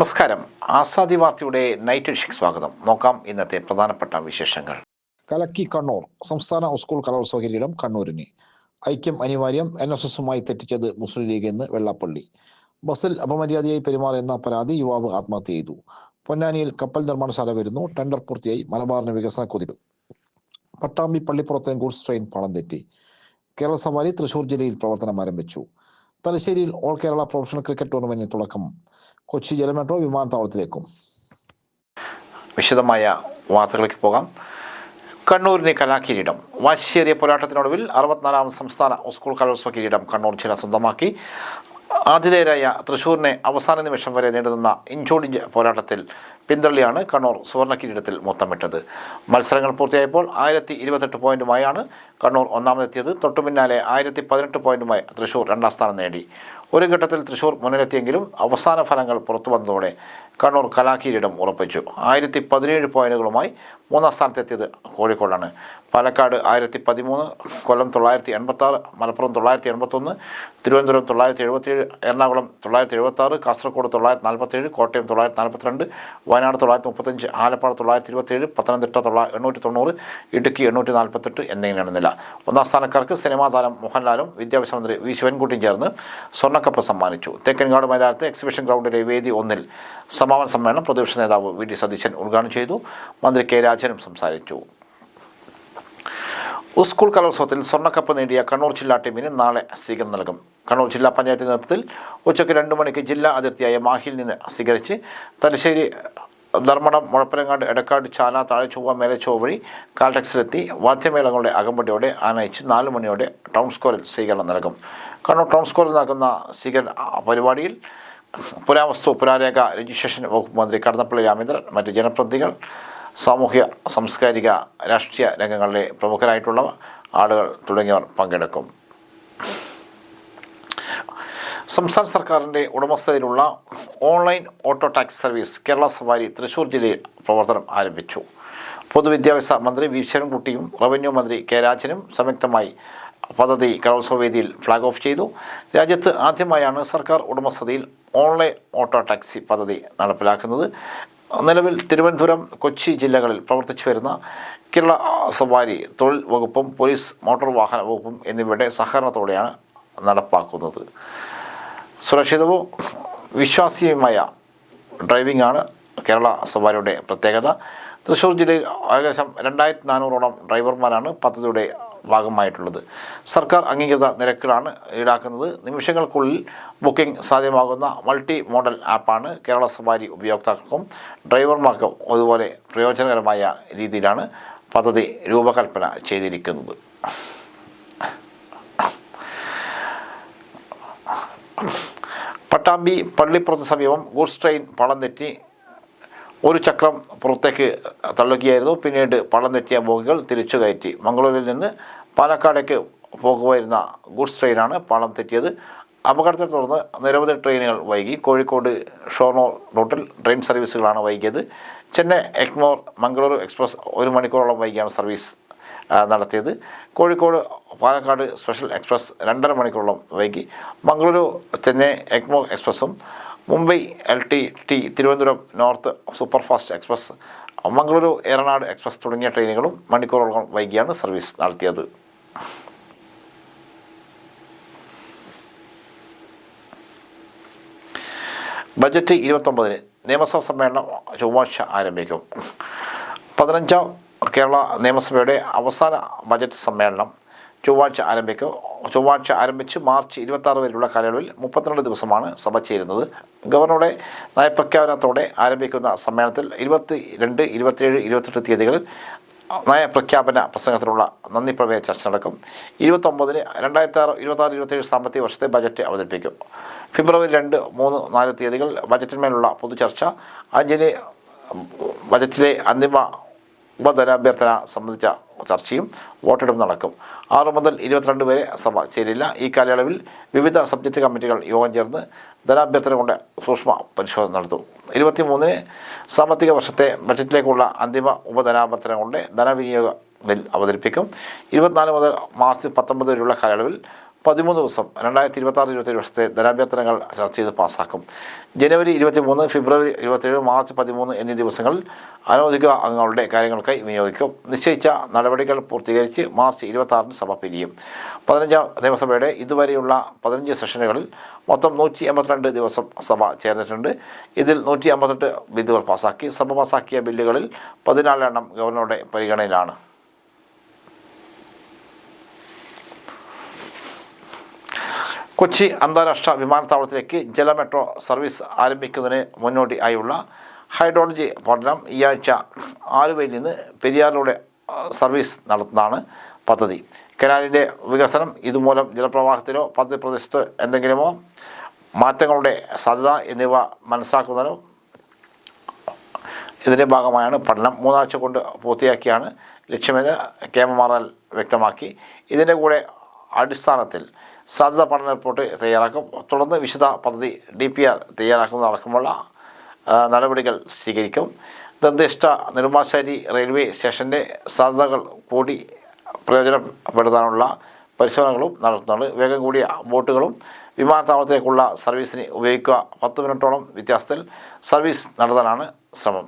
നമസ്കാരം. ആസാദി വാർത്തയുടെ night edition സ്വാഗതം. നോക്കാം ഇന്നത്തെ പ്രധാനപ്പെട്ട വിശേഷങ്ങൾ. കലക്കി കണ്ണൂർ. സംസ്ഥാന സ്കൂൾ കലോത്സവ കിരീടം കണ്ണൂരിന്. ഐക്യം അനിവാര്യം എൻ എസ് എസുമായി തെറ്റിച്ചത് മുസ്ലിം ലീഗ് എന്ന് വെള്ളാപ്പള്ളി. ബസ്സിൽ അപമര്യാദയായി പെരുമാറിയെന്ന പരാതി യുവാവ് ആത്മഹത്യ ചെയ്തു. പൊന്നാനിയിൽ കപ്പൽ നിർമ്മാണശാല വരുന്നു. ടെൻഡർ പൂർത്തിയായി. മലബാറിന് വികസന കുതിപ്പ് പട്ടാമ്പി പള്ളിപ്പുറത്തെ ഗുഡ്സ് ട്രെയിൻ പണം തെറ്റി. കേരള സവാരി തൃശൂർ ജില്ലയിൽ പ്രവർത്തനം ആരംഭിച്ചു. തലശ്ശേരിയിൽ ഓൾ കേരള പ്രൊഫഷണൽ ക്രിക്കറ്റ് ടൂർണമെന്റിന് തുടക്കം. കൊച്ചി ജലമെട്രോ വിമാനത്താവളത്തിലേക്കും. വിശദമായ വാർത്തകളിലേക്ക് പോകാം. കണ്ണൂരിന് കലാകിരീടം വാശിയേറിയ പോരാട്ടത്തിനൊടുവിൽ അറുപത്തിനാലാം സംസ്ഥാന സ്കൂൾ കലോത്സവ കിരീടം കണ്ണൂർ ജില്ല സ്വന്തമാക്കി. ആതിഥേയരായ തൃശൂരിനെ അവസാന നിമിഷം വരെ നീണ്ടുനിന്ന ഇഞ്ചോടിഞ്ച് പോരാട്ടത്തിൽ പിന്തള്ളിയാണ് കണ്ണൂർ സുവർണ കിരീടത്തിൽ മൊത്തമിട്ടത്. മത്സരങ്ങൾ പൂർത്തിയായപ്പോൾ ആയിരത്തി ഇരുപത്തെട്ട് പോയിന്റുമായാണ് കണ്ണൂർ ഒന്നാമതെത്തിയത്. തൊട്ടു പിന്നാലെ ആയിരത്തി പതിനെട്ട് പോയിന്റുമായി തൃശൂർ രണ്ടാം സ്ഥാനം നേടി. ഒരു ഘട്ടത്തിൽ തൃശൂർ മുന്നിലെത്തിയെങ്കിലും അവസാന ഫലങ്ങൾ പുറത്തു വന്നതോടെ കണ്ണൂർ കലാകിരീടം ഉറപ്പിച്ചു. ആയിരത്തി പതിനേഴ് പോയിന്റുകളുമായി മൂന്നാം സ്ഥാനത്തെത്തിയത് കോഴിക്കോടാണ്. പാലക്കാട് ആയിരത്തി പതിമൂന്ന് കൊല്ലം തൊള്ളായിരത്തി എൺപത്താറ് മലപ്പുറം തൊള്ളായിരത്തി എൺപത്തൊന്ന് തിരുവനന്തപുരം തൊള്ളായിരത്തി എഴുപത്തിയേഴ് എറണാകുളം തൊള്ളായിരത്തി എഴുപത്താറ് കാസർഗോഡ് തൊള്ളായിരത്തി നാൽപ്പത്തേഴ് കോട്ടയം തൊള്ളായിരത്തി നാൽപ്പത്തിരണ്ട് വയനാട് തൊള്ളായിരത്തി മുപ്പത്തഞ്ച് ആലപ്പാട് തൊള്ളായിരത്തി ഇരുപത്തേഴ് പത്തനംതിട്ട തൊള്ള എണ്ണൂറ്റി തൊണ്ണൂറ് ഇടുക്കി എണ്ണൂറ്റി നാൽപ്പത്തെട്ട് എന്നിങ്ങനെയാണ് നില. ഒന്നാം സ്ഥാനക്കാർക്ക് സിനിമാ താരം മോഹൻലാലും വിദ്യാഭ്യാസ മന്ത്രി വി ശിവൻകുട്ടിയും ചേർന്ന് സ്വർണക്കപ്പ് സമ്മാനിച്ചു. തെക്കൻകാട് മൈതാനത്ത് എക്സിബിഷൻ ഗ്രൗണ്ടിലെ വേദി ഒന്നിൽ സമാപന സമ്മേളനം പ്രതിപക്ഷ നേതാവ് വി ഡി സതീശൻ ഉദ്ഘാടനം ചെയ്തു. മന്ത്രി കെ രാജനും സംസാരിച്ചു. സ്കൂൾ കലോത്സവത്തിൽ സ്വർണക്കപ്പ് നേടിയ കണ്ണൂർ ജില്ലാ ടീമിന് നാളെ സ്വീകരണം നൽകും. കണ്ണൂർ ജില്ലാ പഞ്ചായത്ത് നേതൃത്വത്തിൽ ഉച്ചയ്ക്ക് രണ്ട് മണിക്ക് ജില്ലാ അതിർത്തിയായ മാഹിയിൽ നിന്ന് സ്വീകരിച്ച് തലശ്ശേരി ധർമ്മടം മുഴപ്പനങ്ങാട് എടക്കാട് ചാല താഴെച്ചൊവ്വ മേലച്ചൊവ്വ വഴി കാൽടെക്സിലെത്തി വാദ്യമേളങ്ങളുടെ അകമ്പടിയോടെ ആനയിച്ച് നാല് മണിയോടെ ടൗൺ സ്ക്വയറിൽ സ്വീകരണം നൽകും. കണ്ണൂർ ടൗൺ സ്ക്വയറിൽ നടക്കുന്ന സ്വീകരണ പരിപാടിയിൽ പുരാവസ്തു പുരാരേഖ രജിസ്ട്രേഷൻ വകുപ്പ് മന്ത്രി കടന്നപ്പള്ളി രാമേന്ദ്രൻ മറ്റ് ജനപ്രതിനിധികൾ സാമൂഹ്യ സാംസ്കാരിക രാഷ്ട്രീയ രംഗങ്ങളിലെ പ്രമുഖരായിട്ടുള്ള ആളുകൾ തുടങ്ങിയവർ പങ്കെടുക്കും. സംസ്ഥാന സർക്കാരിന്റെ ഉടമസ്ഥതയിലുള്ള online auto taxi service Kerala Savari Thrissur ജില്ലയിൽ പ്രവർത്തനം ആരംഭിച്ചു. പൊതുവിദ്യാഭ്യാസ മന്ത്രി വി ശരൺകുട്ടിയും റവന്യൂ മന്ത്രി കെ രാജനും സംയുക്തമായി പദ്ധതി കലോത്സവ വേദിയിൽ ഫ്ലാഗ് ഓഫ് ചെയ്തു. രാജ്യത്ത് ആദ്യമായാണ് സർക്കാർ ഉടമസ്ഥതയിൽ ഓൺലൈൻ ഓട്ടോ ടാക്സി പദ്ധതി നടപ്പിലാക്കുന്നത്. നിലവിൽ തിരുവനന്തപുരം കൊച്ചി ജില്ലകളിൽ പ്രവർത്തിച്ചു വരുന്ന കേരള സവാരി തൊഴിൽ വകുപ്പും പോലീസ് മോട്ടോർ വാഹന വകുപ്പും എന്നിവയുടെ സഹകരണത്തോടെയാണ് നടപ്പാക്കുന്നത്. സുരക്ഷിതവും വിശ്വാസ്യവുമായ ഡ്രൈവിംഗ് ആണ് കേരള സവാരിയുടെ പ്രത്യേകത. തൃശ്ശൂർ ജില്ലയിൽ ഏകദേശം രണ്ടായിരത്തി നാനൂറോളം ഡ്രൈവർമാരാണ് പദ്ധതിയുടെ ഭാഗമായിട്ടുള്ളത്. സർക്കാർ അംഗീകൃത നിരക്കിലാണ് ഈടാക്കുന്നത്. നിമിഷങ്ങൾക്കുള്ളിൽ ബുക്കിംഗ് സാധ്യമാകുന്ന മൾട്ടി മോഡൽ ആപ്പാണ് കേരള സവാരി ഉപയോക്താക്കൾക്കും ഡ്രൈവർമാർക്കും അതുപോലെ പ്രയോജനകരമായ രീതിയിലാണ് പദ്ധതി രൂപകൽപ്പന ചെയ്തിരിക്കുന്നത്. പട്ടാമ്പി പള്ളിപ്പുറത്ത് സമീപം ഗുഡ്സ് ട്രെയിൻ പളം തെറ്റി ഒരു ചക്രം പുറത്തേക്ക് തള്ളുകയായിരുന്നു. പിന്നീട് പണം തെറ്റിയ ബോഗികൾ തിരിച്ചു കയറ്റി. മംഗളൂരിൽ നിന്ന് പാലക്കാടേക്ക് പോകുമായിരുന്ന ഗുഡ്സ് ട്രെയിനാണ് പളം തെറ്റിയത്. അപകടത്തെ തുടർന്ന് നിരവധി ട്രെയിനുകൾ വൈകി. കോഴിക്കോട് ഷോർണോ റൂട്ടിൽ ട്രെയിൻ സർവീസുകളാണ് വൈകിയത്. ചെന്നൈ എക്മോർ മംഗളൂരു എക്സ്പ്രസ് ഒരു മണിക്കൂറോളം വൈകിയാണ് സർവീസ് നടത്തിയത്. കോഴിക്കോട് പാലക്കാട് സ്പെഷ്യൽ എക്സ്പ്രസ് രണ്ടര മണിക്കൂറോളം വൈകി. Mangaluru Chennai Egmore എക്സ്പ്രസ്സും Mumbai L T T Thiruvananthapuram north superfast express Mangaluru Eranad express തുടങ്ങിയ ട്രെയിനുകളും മണിക്കൂറോളം വൈകിയാണ് സർവീസ് നടത്തിയത്. ബജറ്റ് ഇരുപത്തൊമ്പതിന് നിയമസഭാ സമ്മേളനം ചൊവ്വാഴ്ച ആരംഭിക്കും. പതിനഞ്ചാം കേരള നിയമസഭയുടെ അവസാന ബജറ്റ് സമ്മേളനം ചൊവ്വാഴ്ച ആരംഭിക്കും. ചൊവ്വാഴ്ച ആരംഭിച്ച് മാർച്ച് ഇരുപത്താറ് വരെയുള്ള കാലയളവിൽ മുപ്പത്തിരണ്ട് ദിവസമാണ് സഭ ചേരുന്നത്. ഗവർണറുടെ നയപ്രഖ്യാപനത്തോടെ ആരംഭിക്കുന്ന സമ്മേളനത്തിൽ ഇരുപത്തി രണ്ട് ഇരുപത്തിയേഴ് ഇരുപത്തെട്ട് തീയതികളിൽ നയപ്രഖ്യാപന പ്രസംഗത്തിനുള്ള നന്ദി പ്രമേയ ചർച്ച നടക്കും. ഇരുപത്തൊമ്പതിന് രണ്ടായിരത്തി ആറ് ഇരുപത്താറ് ഇരുപത്തേഴ് സാമ്പത്തിക വർഷത്തെ ബജറ്റ് അവതരിപ്പിക്കും. ഫെബ്രുവരി രണ്ട് മൂന്ന് നാല് തീയതികൾ ബജറ്റിന്മേലുള്ള പൊതുചർച്ച അഞ്ചിന് ബജറ്റിലെ അന്തിമ ഉപധനാഭ്യർത്ഥന സംബന്ധിച്ച ചർച്ചയും വോട്ടെടുപ്പ് നടക്കും. ആറ് മുതൽ ഇരുപത്തിരണ്ട് വരെ സഭ ചേരില്ല. ഈ കാലയളവിൽ വിവിധ സബ്ജക്റ്റ് കമ്മിറ്റികൾ യോഗം ചേർന്ന് ധനാഭ്യർത്ഥന കൊണ്ട് സൂക്ഷ്മ പരിശോധന നടത്തും. ഇരുപത്തിമൂന്നിന് സാമ്പത്തിക വർഷത്തെ ബജറ്റിലേക്കുള്ള അന്തിമ ഉപധനാഭ്യർത്ഥന കൊണ്ട് ധനവിനിയോഗ ബിൽ അവതരിപ്പിക്കും. ഇരുപത്തിനാല് മുതൽ മാർച്ച് പത്തൊമ്പത് വരെയുള്ള കാലയളവിൽ പതിമൂന്ന് ദിവസം രണ്ടായിരത്തി ഇരുപത്തി ആറ് ഇരുപത്തേഴ് വർഷത്തെ ധനാഭ്യർത്ഥനകൾ ചർച്ച ചെയ്ത് പാസ്സാക്കും. ജനുവരി ഇരുപത്തി മൂന്ന് ഫെബ്രുവരി ഇരുപത്തേഴ് മാർച്ച് പതിമൂന്ന് എന്നീ ദിവസങ്ങളിൽ അനവധിക അംഗങ്ങളുടെ കാര്യങ്ങൾക്കായി വിനിയോഗിക്കും. നിശ്ചയിച്ച നടപടികൾ പൂർത്തീകരിച്ച് മാർച്ച് ഇരുപത്തി ആറിന് സഭ പിരിയും. പതിനഞ്ചാം നിയമസഭയുടെ ഇതുവരെയുള്ള പതിനഞ്ച് സെഷനുകളിൽ മൊത്തം നൂറ്റി എൺപത്തിരണ്ട് ദിവസം സഭ ചേർന്നിട്ടുണ്ട്. ഇതിൽ നൂറ്റി അമ്പത്തെട്ട് ബില്ലുകൾ പാസാക്കി. സഭ പാസാക്കിയ ബില്ലുകളിൽ പതിനാലെണ്ണം ഗവർണറുടെ പരിഗണനയിലാണ്. കൊച്ചി അന്താരാഷ്ട്ര വിമാനത്താവളത്തിലേക്ക് ജല മെട്രോ സർവീസ് ആരംഭിക്കുന്നതിന് മുന്നോടിയായുള്ള ഹൈഡ്രോളജി പഠനം ഈ ആഴ്ച ആലുവയിൽ നിന്ന് പെരിയാറിലൂടെ സർവീസ് നടത്തുന്നതാണ് പദ്ധതി. കനാലിന്റെ വികസനം ഇതുമൂലം ജലപ്രവാഹത്തിലോ പദ്ധതി പ്രദേശത്ത് എന്തെങ്കിലുമോ മാറ്റങ്ങളുടെ സാധ്യത എന്നിവ മനസ്സിലാക്കുന്നതിനും ഇതിന്റെ ഭാഗമായാണ് പഠനം. മൂന്നാഴ്ച കൊണ്ട് പൂർത്തിയാക്കിയാണ് ലക്ഷ്യമെന്ന് കെ എം വ്യക്തമാക്കി. ഇതിന്റെ കൂടെ അടിസ്ഥാനത്തിൽ സാധ്യതാ പഠന റിപ്പോർട്ട് തയ്യാറാക്കും. തുടർന്ന് വിശദ പദ്ധതി ഡി പി ആർ തയ്യാറാക്കുന്നതടക്കമുള്ള നടപടികൾ സ്വീകരിക്കും. നിർദ്ദിഷ്ട നെടുമ്പാശ്ശേരി റെയിൽവേ സ്റ്റേഷന്റെ സാധ്യതകൾ കൂടി പ്രയോജനപ്പെടുത്താനുള്ള പരിശോധനകളും നടത്തുന്നുണ്ട്. വേഗം കൂടിയ ബോട്ടുകളും വിമാനത്താവളത്തിലേക്കുള്ള സർവീസിന് ഉപയോഗിക്കുക. പത്ത് മിനിറ്റോളം വ്യത്യാസത്തിൽ സർവീസ് നടത്താനാണ് ശ്രമം.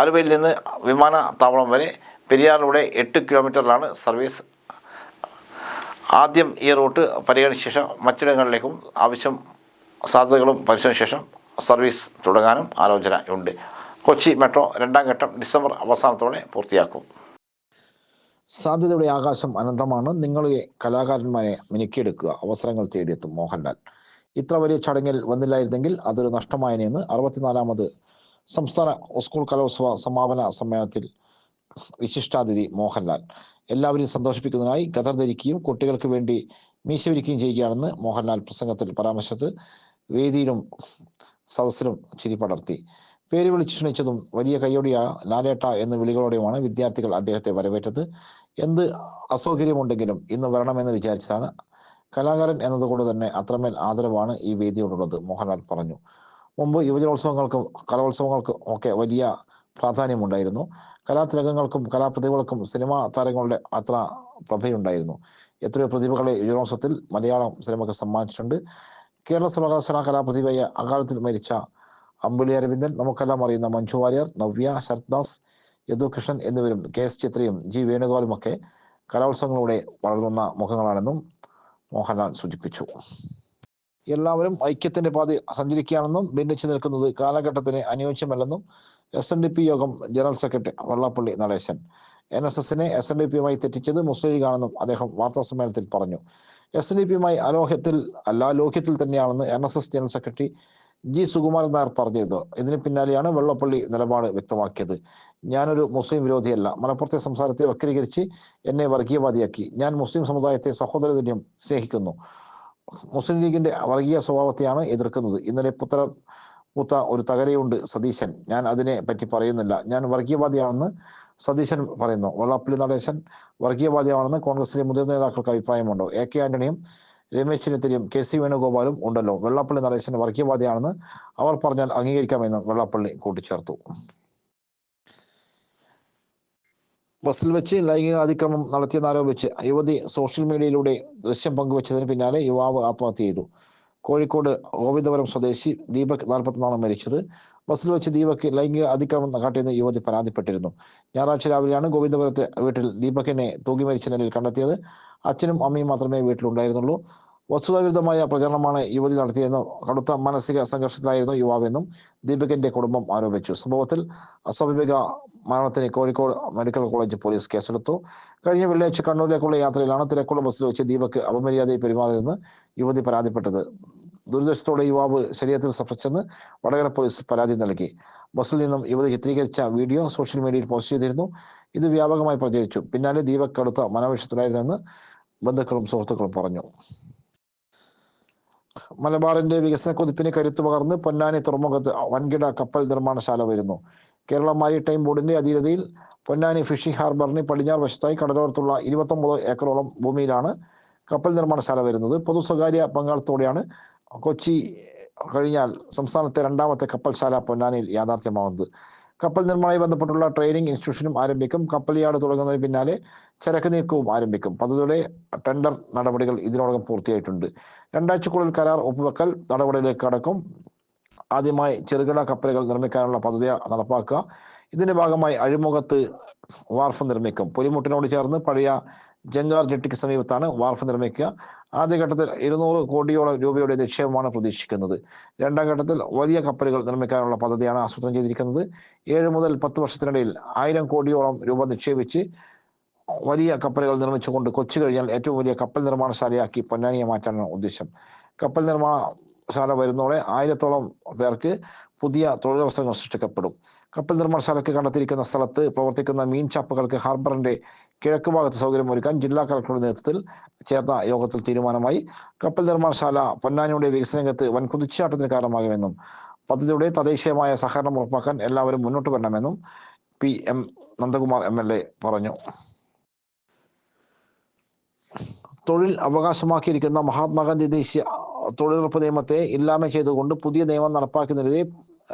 ആലുവയിൽ നിന്ന് വിമാനത്താവളം വരെ പെരിയാറിലൂടെ എട്ട് കിലോമീറ്ററിലാണ് സർവീസ് ആദ്യം ഈ റൂട്ട് പരിഗണിച്ച ശേഷം മറ്റിടങ്ങളിലേക്കും ആവശ്യം സാധ്യതകളും പരിശോധിച്ച ശേഷം സർവീസ് തുടങ്ങാനും ആലോചനയുണ്ട് കൊച്ചി മെട്രോ രണ്ടാം ഘട്ടം ഡിസംബർ അവസാനത്തോടെ പൂർത്തിയാക്കും. സാധ്യതയുടെ ആകാശം അനന്തമാണ്. നിങ്ങളെ കലാകാരന്മാരെ മിനുക്കിയെടുക്കുക. അവസരങ്ങൾ തേടിയെത്തും മോഹൻലാൽ. ഇത്ര വലിയ ചടങ്ങിൽ വന്നില്ലായിരുന്നെങ്കിൽ അതൊരു നഷ്ടമായനെന്ന് അറുപത്തിനാലാമത് സംസ്ഥാന സ്കൂൾ കലോത്സവ സമാപന സമ്മേളനത്തിൽ വിശിഷ്ടാതിഥി മോഹൻലാൽ. എല്ലാവരെയും സന്തോഷിപ്പിക്കുന്നതിനായി ഗദർ ധരിക്കുകയും കുട്ടികൾക്ക് വേണ്ടി മീശ വിരിക്കുകയും ചെയ്യുകയാണെന്ന് മോഹൻലാൽ പ്രസംഗത്തിൽ പരാമർശിച്ചത് വേദിയിലും സദസ്സിലും ചിരി പടർത്തി. പേര് വിളിച്ച് ക്ഷണിച്ചതും വലിയ കൈയോടെയാ ലാലേട്ട എന്ന വിളികളോടെയുമാണ് വിദ്യാർത്ഥികൾ അദ്ദേഹത്തെ വരവേറ്റത്. എന്ത് അസൗകര്യമുണ്ടെങ്കിലും ഇന്ന് വരണമെന്ന് വിചാരിച്ചതാണ്. കലാകാരൻ എന്നതുകൊണ്ട് തന്നെ അത്രമേൽ ആദരവാണ് ഈ വേദിയോടുള്ളത് മോഹൻലാൽ പറഞ്ഞു. മുമ്പ് യുവജനോത്സവങ്ങൾക്കും കലോത്സവങ്ങൾക്കും ഒക്കെ വലിയ പ്രാധാന്യമുണ്ടായിരുന്നു. കലാതിലകങ്ങൾക്കും കലാപ്രതിഭകൾക്കും സിനിമാ താരങ്ങളുടെ അത്ര പ്രഭയുണ്ടായിരുന്നു. എത്രയോ പ്രതിഭകളെ യുവോത്സവത്തിൽ മലയാളം സിനിമയ്ക്ക് സമ്മാനിച്ചിട്ടുണ്ട്. കേരള സർവകലാശാല കലാപ്രതിഭയെ അകാലത്തിൽ മരിച്ച അമ്പിളി അരവിന്ദൻ നമുക്കെല്ലാം അറിയുന്ന മഞ്ജു വാര്യർ നവ്യ ശരത്ദാസ് യദുകൃഷ്ണൻ എന്നിവരും കെ എസ് ചിത്രയും ജി വേണുഗോപാലും ഒക്കെ കലോത്സവങ്ങളിലൂടെ വളർന്ന മുഖങ്ങളാണെന്നും മോഹൻലാൽ സൂചിപ്പിച്ചു. എല്ലാവരും ഐക്യത്തിന്റെ പാതി സഞ്ചരിക്കുകയാണെന്നും ഭിന്നിച്ചു നിൽക്കുന്നത് കാലഘട്ടത്തിന് അനുയോജ്യമല്ലെന്നും എസ് എൻ ഡി പി യോഗം general secretary Vellappally Natesan. N S എസിനെ എസ് എൻ ഡി പിയുമായി തെറ്റിച്ചത് മുസ്ലിം ലീഗാണെന്നും അദ്ദേഹം വാർത്താ സമ്മേളനത്തിൽ പറഞ്ഞു. എസ് എൻ ഡി പിയുമായി അലോഹ്യത്തിൽ അല്ല ലോഹ്യത്തിൽ തന്നെയാണെന്ന് N S S general secretary G Sukumaran Nair പറഞ്ഞത് ഇതിന് പിന്നാലെയാണ് വെള്ളപ്പള്ളി നിലപാട് വ്യക്തമാക്കിയത്. ഞാനൊരു മുസ്ലിം വിരോധിയല്ല. മലപ്പുറത്തെ സംസാരത്തെ വക്രീകരിച്ച് എന്നെ വർഗീയവാദിയാക്കി. ഞാൻ മുസ്ലിം സമുദായത്തെ സഹോദരതുല്യം സ്നേഹിക്കുന്നു. മുസ്ലിം ലീഗിന്റെ വർഗീയ സ്വഭാവത്തെയാണ് എതിർക്കുന്നത്. ഇന്നലെ പുത്ര പൂത്ത ഒരു തകരയുണ്ട് സതീശൻ. ഞാൻ അതിനെ പറ്റി പറയുന്നില്ല. ഞാൻ വർഗീയവാദിയാണെന്ന് സതീശൻ പറയുന്നു. വെള്ളാപ്പള്ളി നടേശൻ വർഗീയവാദിയാണെന്ന് കോൺഗ്രസിലെ മുതിർന്ന നേതാക്കൾക്ക് അഭിപ്രായമുണ്ടോ? എ കെ ആന്റണിയും രമേശ് ചെന്നിത്തലയും കെ സി വേണുഗോപാലും ഉണ്ടല്ലോ. വെള്ളാപ്പള്ളി നടേശൻ വർഗീയവാദിയാണെന്ന് അവർ പറഞ്ഞാൽ അംഗീകരിക്കാമെന്നും വെള്ളാപ്പള്ളി കൂട്ടിച്ചേർത്തു. ബസ്സിൽ വെച്ച് ലൈംഗിക അതിക്രമം നടത്തിയെന്നാരോപിച്ച് യുവതി സോഷ്യൽ മീഡിയയിലൂടെ ദൃശ്യം പങ്കുവച്ചതിന് പിന്നാലെ യുവാവ് ആത്മഹത്യ ചെയ്തു. കോഴിക്കോട് ഗോവിന്ദപുരം സ്വദേശി ദീപക് നാൽപ്പത്തിനാണ് മരിച്ചത്. ബസ്സിൽ വെച്ച് ദീപക് ലൈംഗിക അതിക്രമം കാട്ടിയെന്ന് യുവതി പരാതിപ്പെട്ടിരുന്നു. ഞായറാഴ്ച രാവിലെയാണ് ഗോവിന്ദപുരത്തെ വീട്ടിൽ ദീപകിനെ തൂങ്ങി മരിച്ച നിലയിൽ കണ്ടെത്തിയത്. അച്ഛനും അമ്മയും മാത്രമേ വീട്ടിലുണ്ടായിരുന്നുള്ളൂ. വസ്തുതാവിരുദ്ധമായ പ്രചരണമാണ് യുവതി നടത്തിയെന്നും കടുത്ത മാനസിക സംഘർഷത്തിലായിരുന്നു യുവാവെന്നും ദീപകിന്റെ കുടുംബം ആരോപിച്ചു. സംഭവത്തിൽ അസ്വാഭാവിക മരണത്തിന് കോഴിക്കോട് മെഡിക്കൽ കോളേജ് പോലീസ് കേസെടുത്തു. കഴിഞ്ഞ വെള്ളിയാഴ്ച കണ്ണൂരിലേക്കുള്ള യാത്രയിലാണ് തിരക്കുള്ള ബസ്സിൽ വെച്ച് ദീപക് അപമര്യാദയെ പെരുമാറിയതെന്ന് യുവതി പരാതിപ്പെട്ടത്. ദുരിതത്തോടെ യുവാവ് ശരീരത്തിൽ സ്പർശിച്ചെന്ന് വടകര പോലീസ് പരാതി നൽകി. ബസ്സിൽ നിന്നും യുവതി ചിത്രീകരിച്ച വീഡിയോ സോഷ്യൽ മീഡിയയിൽ പോസ്റ്റ് ചെയ്തിരുന്നു. ഇത് വ്യാപകമായി പ്രചരിച്ചു. പിന്നാലെ ദീപക് കടുത്ത മനോവിഷത്തിലായിരുന്നെന്ന് ബന്ധുക്കളും സുഹൃത്തുക്കളും പറഞ്ഞു. മലബാറിന്റെ വികസന കുതിപ്പിന് കരുത്തു പകർന്ന് പൊന്നാനി തുറമുഖത്ത് വൻകിട കപ്പൽ നിർമ്മാണശാല വരുന്നു. കേരള മാരിടൈം ബോർഡിന്റെ അധീനതയിൽ പൊന്നാനി ഫിഷിംഗ് ഹാർബറിന് പടിഞ്ഞാറ് വശത്തായി കടലോരത്തുള്ള ഇരുപത്തൊമ്പത് ഏക്കറോളം ഭൂമിയിലാണ് കപ്പൽ നിർമ്മാണശാല വരുന്നത്. പൊതു സ്വകാര്യ പങ്കാളിത്തോടെയാണ് കൊച്ചി കഴിഞ്ഞാൽ സംസ്ഥാനത്തെ രണ്ടാമത്തെ കപ്പൽശാല പൊന്നാനിയിൽ യാഥാർത്ഥ്യമാവുന്നത്. കപ്പൽ നിർമ്മാണവുമായി ബന്ധപ്പെട്ടുള്ള ട്രെയിനിങ് ഇൻസ്റ്റിറ്റ്യൂഷനും ആരംഭിക്കും. കപ്പൽ യാർഡ് തുടങ്ങുന്നതിന് പിന്നാലെ ചരക്ക് നീക്കവും ആരംഭിക്കും. പദ്ധതിയുടെ ടെൻഡർ നടപടികൾ ഇതിനോടകം പൂർത്തിയായിട്ടുണ്ട്. രണ്ടാഴ്ചക്കുള്ളിൽ കരാർ ഒപ്പുവെക്കൽ നടപടിയിലേക്ക് കടക്കും. ആദ്യമായി ചെറുകിട കപ്പലുകൾ നിർമ്മിക്കാനുള്ള പദ്ധതി നടപ്പാക്കുക. ഇതിന്റെ ഭാഗമായി അഴിമുഖത്ത് വാർഫ് നിർമ്മിക്കും. പുലിമുട്ടിനോട് ചേർന്ന് പഴയ ജങ്കാർ ജെട്ടിക്ക് സമീപത്താണ് വാർഫ് നിർമ്മിക്കുക. ആദ്യഘട്ടത്തിൽ ഇരുന്നൂറ് കോടിയോളം രൂപയുടെ നിക്ഷേപമാണ് പ്രതീക്ഷിക്കുന്നത്. രണ്ടാം ഘട്ടത്തിൽ വലിയ കപ്പലുകൾ നിർമ്മിക്കാനുള്ള പദ്ധതിയാണ് ആസൂത്രണം ചെയ്തിരിക്കുന്നത്. ഏഴ് മുതൽ പത്ത് വർഷത്തിനിടയിൽ ആയിരം കോടിയോളം രൂപ നിക്ഷേപിച്ച് വലിയ കപ്പലുകൾ നിർമ്മിച്ചുകൊണ്ട് കൊച്ചു കഴിഞ്ഞാൽ ഏറ്റവും വലിയ കപ്പൽ നിർമ്മാണശാലയാക്കി പൊന്നാനിയെ മാറ്റാനാണ് ഉദ്ദേശം. കപ്പൽ നിർമ്മാണശാല വരുന്നതോടെ ആയിരത്തോളം പേർക്ക് പുതിയ തൊഴിലവസരങ്ങൾ സൃഷ്ടിക്കപ്പെടും. കപ്പൽ നിർമ്മാണശാലയ്ക്ക് കണ്ടെത്തിയിരിക്കുന്ന സ്ഥലത്ത് പ്രവർത്തിക്കുന്ന മീൻ ചാപ്പുകൾക്ക് ഹാർബറിന്റെ കിഴക്ക് ഭാഗത്ത് സൗകര്യമൊരുക്കാൻ ജില്ലാ കളക്ടറുടെ നേതൃത്വത്തിൽ ചേർന്ന യോഗത്തിൽ തീരുമാനമായി. കപ്പൽ നിർമ്മാണശാല പൊന്നാനിയുടെ വികസന രംഗത്ത് വൻ കുതിച്ചാട്ടത്തിന് കാരണമാകുമെന്നും പദ്ധതിയുടെ തദ്ദേശീയമായ സഹകരണം ഉറപ്പാക്കാൻ എല്ലാവരും മുന്നോട്ട് വരണമെന്നും P M Nandakumar M L A പറഞ്ഞു. തൊഴിൽ അവകാശമാക്കിയിരിക്കുന്ന മഹാത്മാഗാന്ധി ദേശീയ തൊഴിലുറപ്പ് നിയമത്തെ ഇല്ലാമ ചെയ്തുകൊണ്ട് പുതിയ നിയമം നടപ്പാക്കുന്നതിനെതിരെ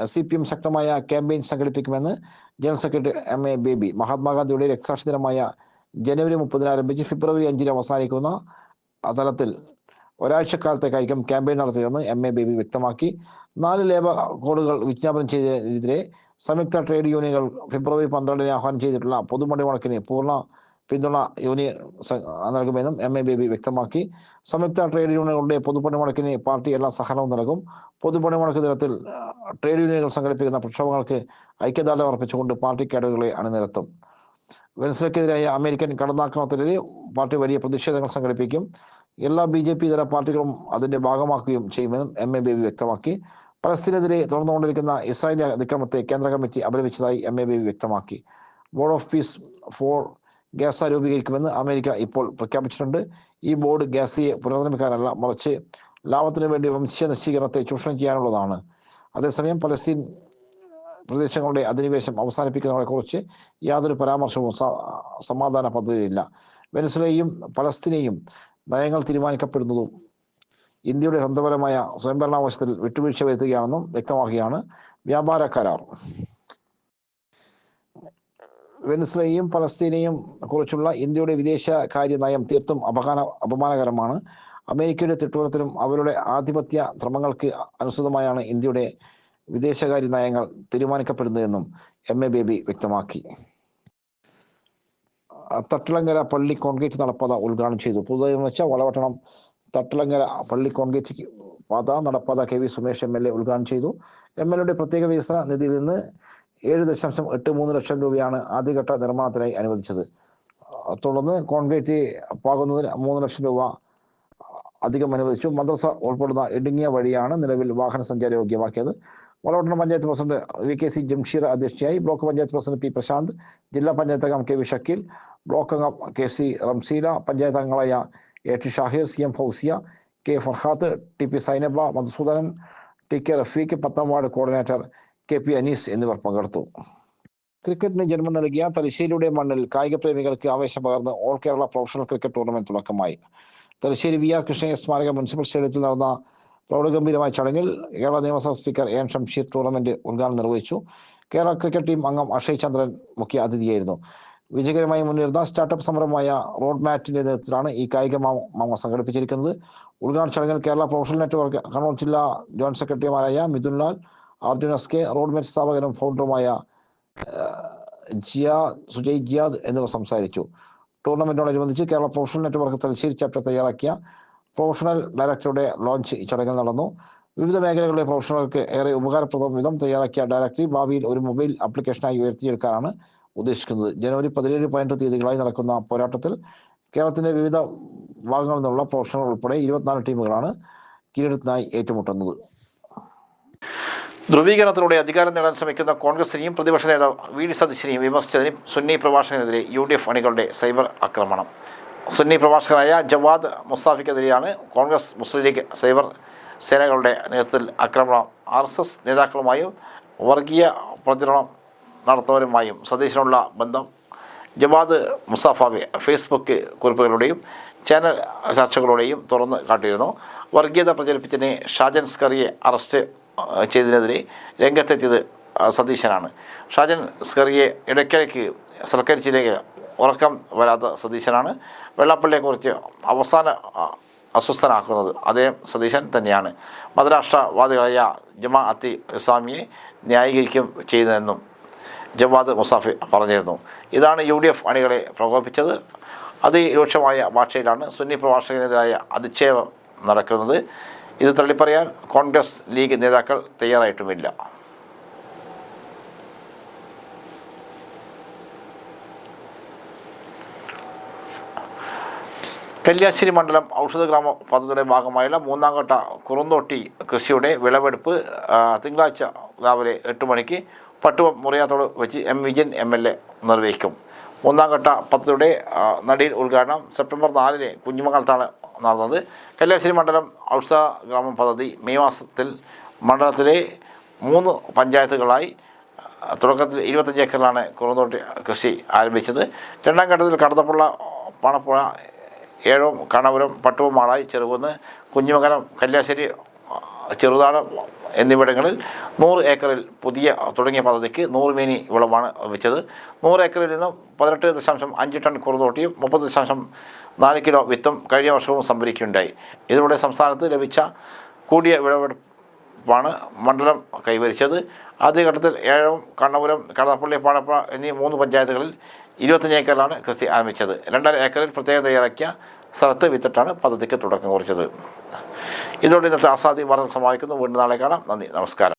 സി പി എം ശക്തമായ ക്യാമ്പയിൻ സംഘടിപ്പിക്കുമെന്ന് general secretary M A Baby മഹാത്മാഗാന്ധിയുടെ രക്തസാക്ഷി ദിനമായ ജനുവരി മുപ്പതിന് ആരംഭിച്ച് ഫെബ്രുവരി അഞ്ചിന് അവസാനിക്കുന്ന തലത്തിൽ ഒരാഴ്ചക്കാലത്തേക്കായിരിക്കും ക്യാമ്പയിൻ നടത്തിയതെന്ന് എം എ ബേബി വ്യക്തമാക്കി. നാല് ലേബർ കോഡുകൾ വിജ്ഞാപനം ചെയ്തതിനെതിരെ സംയുക്ത ട്രേഡ് യൂണിയനുകൾ ഫെബ്രുവരി പന്ത്രണ്ടിന് ആഹ്വാനം ചെയ്തിട്ടുള്ള പൊതുമണിമുടക്കിന് പൂർണ പിന്തുണ യൂണിയൻ നൽകുമെന്നും എം എ ബേബി വ്യക്തമാക്കി. സംയുക്ത ട്രേഡ് യൂണിയനുകളുടെ പൊതുപണിമുടക്കിന് പാർട്ടി എല്ലാ സഹനവും നൽകും. പൊതുപണിമുടക്ക് ദിനത്തിൽ ട്രേഡ് യൂണിയനുകൾ സംഘടിപ്പിക്കുന്ന പ്രക്ഷോഭങ്ങൾക്ക് ഐക്യദാർഢ്യം അർപ്പിച്ചുകൊണ്ട് പാർട്ടി കേഡറുകളെ അണിനിരത്തും. വെനസ്വലയ്ക്കെതിരായ അമേരിക്കൻ കടന്നാക്രമണത്തിനെതിരെ പാർട്ടി വലിയ പ്രതിഷേധങ്ങൾ സംഘടിപ്പിക്കും. എല്ലാ ബി ജെ പി ഇതര പാർട്ടികളും അതിന്റെ ഭാഗമാക്കുകയും ചെയ്യുമെന്നും എം എ ബേബി വ്യക്തമാക്കി. പലസ്തീനെതിരെ തുടർന്നുകൊണ്ടിരിക്കുന്ന ഇസ്രായേലി അതിക്രമത്തെ കേന്ദ്ര കമ്മിറ്റി അപലപിച്ചതായി എം എ ബേബി വ്യക്തമാക്കി. Board of peace for Gaza രൂപീകരിക്കുമെന്ന് അമേരിക്ക ഇപ്പോൾ പ്രഖ്യാപിച്ചിട്ടുണ്ട്. ഈ ബോർഡ് ഗാസയെ പുനർനിർമ്മിക്കാനല്ല മറിച്ച് ലാഭത്തിനു വേണ്ടി വംശീയ നശീകരണത്തെ ചൂഷണം ചെയ്യാനുള്ളതാണ്. അതേസമയം പലസ്തീൻ പ്രദേശങ്ങളുടെ അധിനിവേശം അവസാനിപ്പിക്കുന്നതിനെ കുറിച്ച് യാതൊരു പരാമർശവും സമാധാന പദ്ധതിയില്ല വെനസ്വലയും പലസ്തീനെയും നയങ്ങൾ തീരുമാനിക്കപ്പെടുന്നതും ഇന്ത്യയുടെ തന്ത്രപരമായ സ്വയംഭരണാവശ്യത്തിൽ വിട്ടുവീഴ്ച വരുത്തുകയാണെന്നും വ്യക്തമാക്കുകയാണ് വ്യാപാര കരാർ. വെനസ്വലയും പലസ്തീനെയും കുറിച്ചുള്ള ഇന്ത്യയുടെ വിദേശകാര്യ നയം തീർത്തും അപകാന അപമാനകരമാണ്. അമേരിക്കയുടെ തിട്ടൂരത്തിനും അവരുടെ ആധിപത്യ ശ്രമങ്ങൾക്ക് അനുസൃതമായാണ് ഇന്ത്യയുടെ വിദേശകാര്യ നയങ്ങൾ തീരുമാനിക്കപ്പെടുന്നതെന്നും എം എ ബേബി വ്യക്തമാക്കി. തട്ടിളങ്കര പള്ളി കോൺക്രീറ്റ് നടപ്പാത ഉദ്ഘാടനം ചെയ്തു. പുതുതായി വെച്ചാൽ വളവട്ടണം തട്ടിളങ്കര പള്ളി കോൺക്രീറ്റ് പാത നടപ്പാത K V Sumesh M L A ഉദ്ഘാടനം ചെയ്തു. എം എൽ എയുടെ പ്രത്യേക വികസന നിധിയിൽ നിന്ന് ഏഴ് ദശാംശം എട്ട് മൂന്ന് ലക്ഷം രൂപയാണ് ആദ്യഘട്ട നിർമ്മാണത്തിനായി അനുവദിച്ചത്. തുടർന്ന് കോൺക്രീറ്റ് പാകുന്നതിന് മൂന്ന് ലക്ഷം രൂപ അധികം അനുവദിച്ചു. മദ്രസ ഉൾപ്പെടുന്ന ഇടുങ്ങിയ വഴിയാണ് നിലവിൽ വാഹന സഞ്ചാര യോഗ്യമാക്കിയത്. വളവട്ടണം panchayat president V K C Jamsheer അധ്യക്ഷയായി block panchayat president P Prashanth ജില്ലാ പഞ്ചായത്ത് അംഗം കെ വി ഷക്കീൽ ബ്ലോക്ക് അംഗം കെ സി റംസീല പഞ്ചായത്ത് അംഗങ്ങളായ A T Shahir C M Fousiya K Farhath T P Sainaba Madhusoodanan T K Rafeeq പത്താം ward coordinator K P Anees എന്നിവർ പങ്കെടുത്തു. ക്രിക്കറ്റിന് ജന്മം നൽകിയ തലശ്ശേരിയുടെ മണ്ണിൽ കായിക പ്രേമികൾക്ക് ആവേശം പകർന്ന് all Kerala professional cricket tournament തുടക്കമായി. തലശ്ശേരി വി ആർ കൃഷ്ണയ്യ സ്മാരക മുനിസിപ്പൽ സ്റ്റേഡിയത്തിൽ നടന്ന പ്രൗഢഗംഭീരമായ ചടങ്ങിൽ കേരള നിയമസഭാ സ്പീക്കർ എ ഷംഷീർ ടൂർണമെന്റ് ഉദ്ഘാടനം നിർവഹിച്ചു. കേരള ക്രിക്കറ്റ് ടീം അംഗം അക്ഷയ് ചന്ദ്രൻ മുഖ്യ അതിഥിയായിരുന്നു വിജയകരമായി മുന്നേറുന്ന സ്റ്റാർട്ടപ്പ് സംരംഭമായ റോഡ് മാറ്റിന്റെ നേതൃത്വത്തിലാണ് ഈ കായിക മാമ സംഘടിപ്പിച്ചിരിക്കുന്നത്. ഉദ്ഘാടന ചടങ്ങിൽ കേരള പ്രൊഫഷണൽ നെറ്റ്വർക്ക് കണ്ണൂർ ജില്ലാ ജോയിന്റ് സെക്രട്ടറിമാരായ Mithun Lal Arjun S K road mate സ്ഥാപകനും ഫൗണ്ടറുമായ ജിയാ സുജയ് ജിയാദ് എന്നിവർ സംസാരിച്ചു. ടൂർണമെന്റിനോടനുബന്ധിച്ച് Kerala professional network Thalassery chapter തയ്യാറാക്കിയ പ്രൊഫഷണൽ ഡയറക്ടറുടെ ലോഞ്ച് ചടങ്ങിൽ നടന്നു. വിവിധ മേഖലകളിലെ പ്രൊഫഷണലുകൾക്ക് ഏറെ ഉപകാരപ്രദം വിധം തയ്യാറാക്കിയ ഡയറക്ടറി ഭാവിയിൽ ഒരു മൊബൈൽ ആപ്ലിക്കേഷനായി ഉയർത്തിയെടുക്കാനാണ് ഉദ്ദേശിക്കുന്നത്. ജനുവരി പതിനേഴ് പതിനെട്ട് തീയതികളായി നടക്കുന്ന പോരാട്ടത്തിൽ കേരളത്തിന്റെ വിവിധ ഭാഗങ്ങളിൽ നിന്നുള്ള പ്രൊഫഷണൽ ഉൾപ്പെടെ ഇരുപത്തിനാല് ടീമുകളാണ് കിരീടത്തിനായി ഏറ്റുമുട്ടുന്നത്. ധ്രുവീകരണത്തിലൂടെ അധികാരം നേടാൻ ശ്രമിക്കുന്ന കോൺഗ്രസിനെയും പ്രതിപക്ഷ നേതാവ് വി ഡി സതീശനെയും വിമർശിച്ചതിന് സുന്നി പ്രഭാഷകനെതിരെ യു ഡി എഫ് അണികളുടെ സൈബർ ആക്രമണം. സുന്നി പ്രഭാഷകനായ ജവാദ് മുസ്താഫിക്കെതിരെയാണ് കോൺഗ്രസ് മുസ്ലിം ലീഗ് സൈബർ സേനകളുടെ നേതൃത്വത്തിൽ ആക്രമണം. ആർ എസ് എസ് നേതാക്കളുമായും വർഗീയ പ്രചരണം നടത്തുന്നവരുമായും സതീശനുള്ള ബന്ധം ജവാദ് മുസാഫാവെ ഫേസ്ബുക്ക് കുറിപ്പുകളുടെയും ചാനൽ ചർച്ചകളുടെയും തുറന്ന് കാട്ടിയിരുന്നു. വർഗീയത പ്രചരിപ്പിച്ചതിനെ ഷാജൻ സ്കറിയെ അറസ്റ്റ് ചെയ്തതിനെതിരെ രംഗത്തെത്തിയത് സതീശനാണ്. ഷാജൻ സ്കറിയെ ഇടയ്ക്കിടയ്ക്ക് സൽക്കരിച്ചിലേക്ക് ഉറക്കം വരാത്ത സതീശനാണ്. വെള്ളാപ്പള്ളിയെക്കുറിച്ച് അവസാന അസ്വസ്ഥനാക്കുന്നത് അതേ സതീശൻ തന്നെയാണ്. മതരാഷ്ട്രവാദികളായ ജമാ അത്തി ഇസ്ലാമിയെ ന്യായീകരിക്കും ചെയ്യുന്നതെന്നും ജവാദ് മുസാഫി പറഞ്ഞിരുന്നു. ഇതാണ് യു ഡി എഫ് അണികളെ പ്രകോപിച്ചത് അതിരൂക്ഷമായ ഭാഷയിലാണ് സുന്നി പ്രഭാഷകനെതിരായ അധിക്ഷേപം നടക്കുന്നത്. ഇത് തള്ളിപ്പറയാൻ കോൺഗ്രസ് ലീഗ് നേതാക്കൾ തയ്യാറായിട്ടുമില്ല. കല്യാശ്ശേരി മണ്ഡലം ഔഷധ ഗ്രാമ പദ്ധതിയുടെ ഭാഗമായുള്ള മൂന്നാംഘട്ട കുറുന്തോട്ടി കൃഷിയുടെ വിളവെടുപ്പ് തിങ്കളാഴ്ച രാവിലെ എട്ട് മണിക്ക് പട്ടുവം മുറിയാത്തോട് വെച്ച് M Vijayan M L A നിർവഹിക്കും. മൂന്നാംഘട്ട പദ്ധതിയുടെ നടിയിൽ ഉദ്ഘാടനം സെപ്റ്റംബർ നാലിന് കുഞ്ഞുമംഗലത്താണ് നടന്നത് കല്യാശ്ശേരി മണ്ഡലം ഔഷധ ഗ്രാമ പദ്ധതി മെയ് മാസത്തിൽ മണ്ഡലത്തിലെ മൂന്ന് പഞ്ചായത്തുകളായി തുടക്കത്തിൽ ഇരുപത്തഞ്ച് ഏക്കറിലാണ് കുറുന്തോട്ടി കൃഷി ആരംഭിച്ചത്. രണ്ടാം ഘട്ടത്തിൽ കടന്നപ്പുള്ള പണപ്പുഴ ഏഴോം കണപുരം പട്ടുവുമാളായി ചെറുകുന്ന് കുഞ്ഞുമംഗലം കല്യാശ്ശേരി ചെറുതാഴം എന്നിവിടങ്ങളിൽ നൂറ് ഏക്കറിൽ പുതിയ തുടങ്ങിയ പദ്ധതിക്ക് നൂറ് മീനി വിളവാണ് വെച്ചത് നൂറ് ഏക്കറിൽ നിന്നും പതിനെട്ട് ദശാംശം അഞ്ച് ടൺ കുറുന്തോട്ടിയും മുപ്പത് ദശാംശം നാല് കിലോ വിത്തും കഴിഞ്ഞ വർഷവും സംഭരിക്കുകയുണ്ടായി. ഇതിലൂടെ സംസ്ഥാനത്ത് ലഭിച്ച കൂടിയ വിളവെടുപ്പാണ് മണ്ഡലം കൈവരിച്ചത്. ആദ്യഘട്ടത്തിൽ ഏഴവും കണ്ണപുരം കടന്നപ്പള്ളി പാണപ്പ എന്നീ മൂന്ന് പഞ്ചായത്തുകളിൽ ഇരുപത്തഞ്ച് ഏക്കറിലാണ് കൃഷി ആരംഭിച്ചത്. രണ്ടര ഏക്കറിൽ പ്രത്യേകം തയ്യാറാക്കിയ സ്ഥലത്ത് വിത്തിട്ടാണ് പദ്ധതിക്ക് തുടക്കം കുറിച്ചത്. ഇതോടെ ഇന്നത്തെ ആസാദി വാർത്തകൾ സമാപിക്കുന്നു. വീണ്ടും നാളെ കാണാം. നന്ദി. നമസ്കാരം.